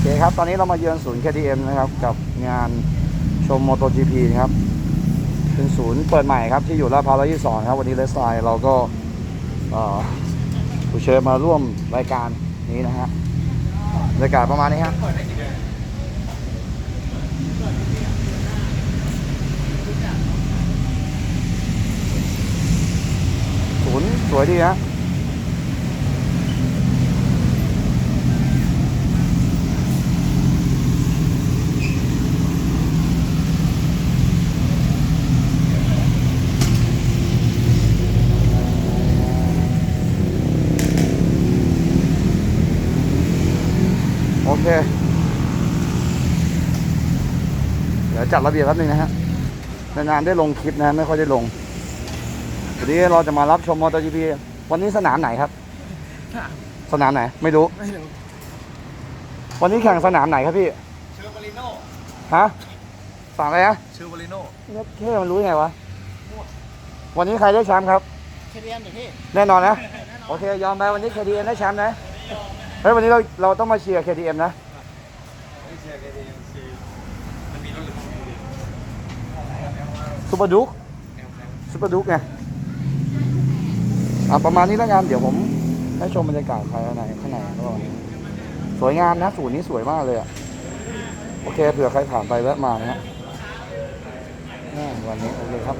อเคครับ ตอนนี้เรามาเยือนศูนย์ KTM นะครับ กับงานชม MotoGP นะครับ เป็นศูนย์เปิดใหม่ครับ ที่อยู่ลาดพร้าว122ครับ วันนี้เลสไตล์เราก็เอ่อผู้เชิญมาร่วมรายการนี้นะฮะบรรยากาศประมาณนี้ฮะศูนย์สวยดีฮะ เค เดี๋ยวจัดระเบียบแป๊บนึงนะฮะนานๆได้ลงคลิปนะไม่ค่อยได้ลงวันนี้เราจะมารับชมมอเตอร์จีพีวันนี้สนามไหนครับ สนามไหน ไม่รู้ ไม่รู้ วันนี้แข่งสนามไหนครับพี่ เชอร์บาริโน่ฮะสั่งอะไรนะเชอร์บาริโน่เนี่ยเท่มันรู้ยังไงวะ วันนี้ใครได้แชมป์ครับ เคเดียนเดี๋ยวพี่ แน่นอนนะ โอเค ยอมไปวันนี้ KTM ได้แชมป์นะ เฮ้ยวันนี้เราเราต้องมาเชียร์ KTM นะ ไม่เชียร์เคเดียนซีมันมีรถหรือซูเปอร์ดุกซูเปอร์ดุกไงอะประมาณนี้แล้วกันเดี๋ยวผมให้ชมบรรยากาศภายในข้างในระหว่างนี้สวยงามนะ ศูนย์นี้สวยมากเลยอะ โอเคเผื่อใครผ่านไปแวะมานะฮะอ่าวันนี้โอเคครับ